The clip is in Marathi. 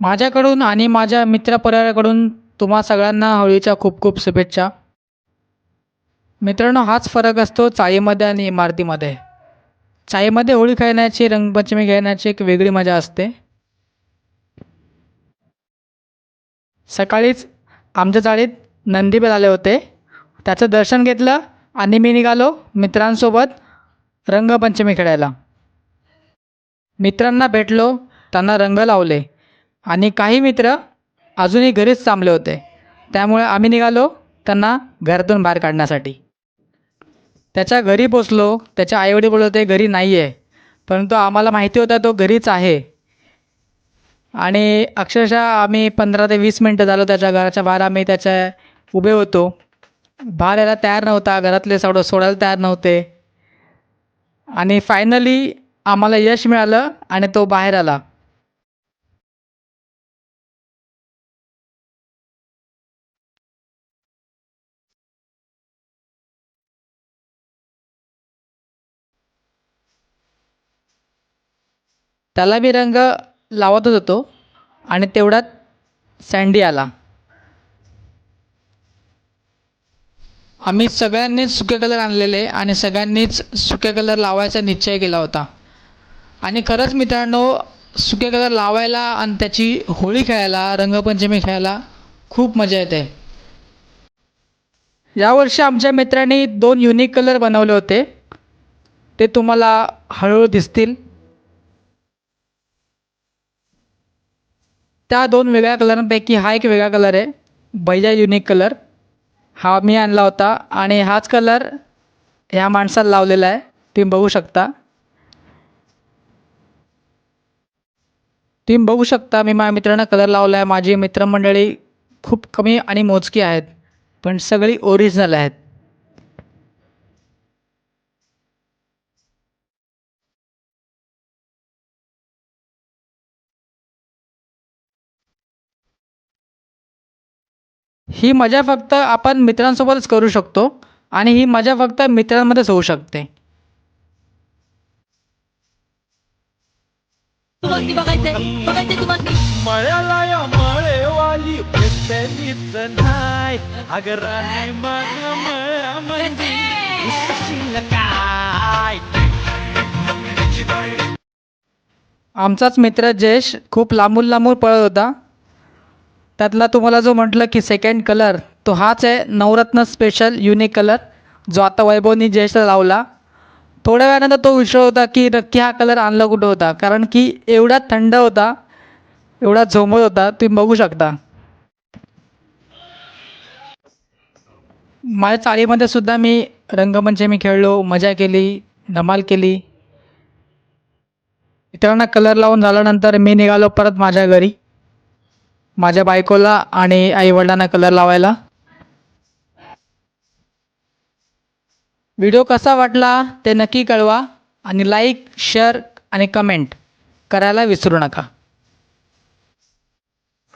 माझ्याकडून आणि माझ्या मित्रपरिवाराकडून तुम्हा सगळ्यांना होळीच्या खूप खूप शुभेच्छा. मित्रांनो हाच फरक असतो चाळीमध्ये आणि इमारतीमध्ये. चाळीमध्ये होळी खेळण्याची रंगपंचमी खेळण्याची एक वेगळी मजा असते. सकाळीच आमच्या चाळीत नंदीबेल आले होते. त्याचं दर्शन घेतलं आणि मी निघालो मित्रांसोबत रंगपंचमी खेळायला. मित्रांना भेटलो त्यांना रंग लावले. आणि काही मित्र अजूनही घरीच थांबले होते. त्यामुळे आम्ही निघालो त्यांना घरातून बाहेर काढण्यासाठी. त्याच्या घरी पोचलो. त्याच्या आईवडील बोलत होते घरी नाही आहे परंतु आम्हाला माहिती होता तो घरीच आहे. आणि अक्षरशः आम्ही पंधरा ते वीस मिनटं झालो त्याच्या घराच्या बाहेर. आम्ही त्याच्या उभे होतो. बाहेर यायला तयार नव्हता. घरातले सोड सोडायला तयार नव्हते. आणि फायनली आम्हाला यश मिळालं आणि तो बाहेर आला. त्याला मी रंग लावतच होतो आणि तेवढ्यात सँडी आला. आम्ही सगळ्यांनीच सुके कलर आणलेले आणि सगळ्यांनीच सुके कलर लावायचा निश्चय केला होता. आणि खरंच मित्रांनो सुके कलर लावायला आणि त्याची होळी खेळायला रंगपंचमी खेळायला खूप मजा येते. यावर्षी आमच्या मित्रांनी दोन युनिक कलर बनवले होते. ते तुम्हाला हळूहळू दिसतील. त्या दोन वेगळ्या कलरांपैकी हा एक वेगळा कलर आहे. बैजा युनिक कलर हा मी आणला होता आणि हाच कलर ह्या माणसाला लावलेला आहे. तुम्ही बघू शकता. तुम्ही बघू शकता मी माझ्या मित्रांना कलर लावला आहे माझी मित्रमंडळी खूप कमी आणि मोजकी आहेत. पण सगळी ओरिजिनल आहेत. ही मजा फक्त आपण मित्रांसोबतच करू शकतो आणि ही मजा फक्त मित्रांमध्येच होऊ शकते. म्हणजे आमचाच मित्र जयेश खूप लांबून लांबून पळत होता. त्यातला तुम्हाला जो म्हटलं की सेकंड कलर तो हाच आहे नवरत्न स्पेशल युनिक कलर जो आता वैभवनी जयेशला लावला. थोड्या वेळानंतर तो विषय होता की नक्की हा कलर आणला कुठं होता? कारण की एवढा थंड होता एवढा झोंबत होता तुम्ही बघू शकता. माझ्या चाळीमध्ये सुद्धा मी रंगपंचमी खेळलो मजा केली धमाल केली. इतरांना कलर लावून झाल्यानंतर मी निघालो परत माझ्या घरी. माझ्या बायकोला आणि आईवडिलांना कलर लावायला. व्हिडिओ कसा वाटला ते नक्की कळवा आणि लाईक शेअर आणि कमेंट करायला विसरू नका.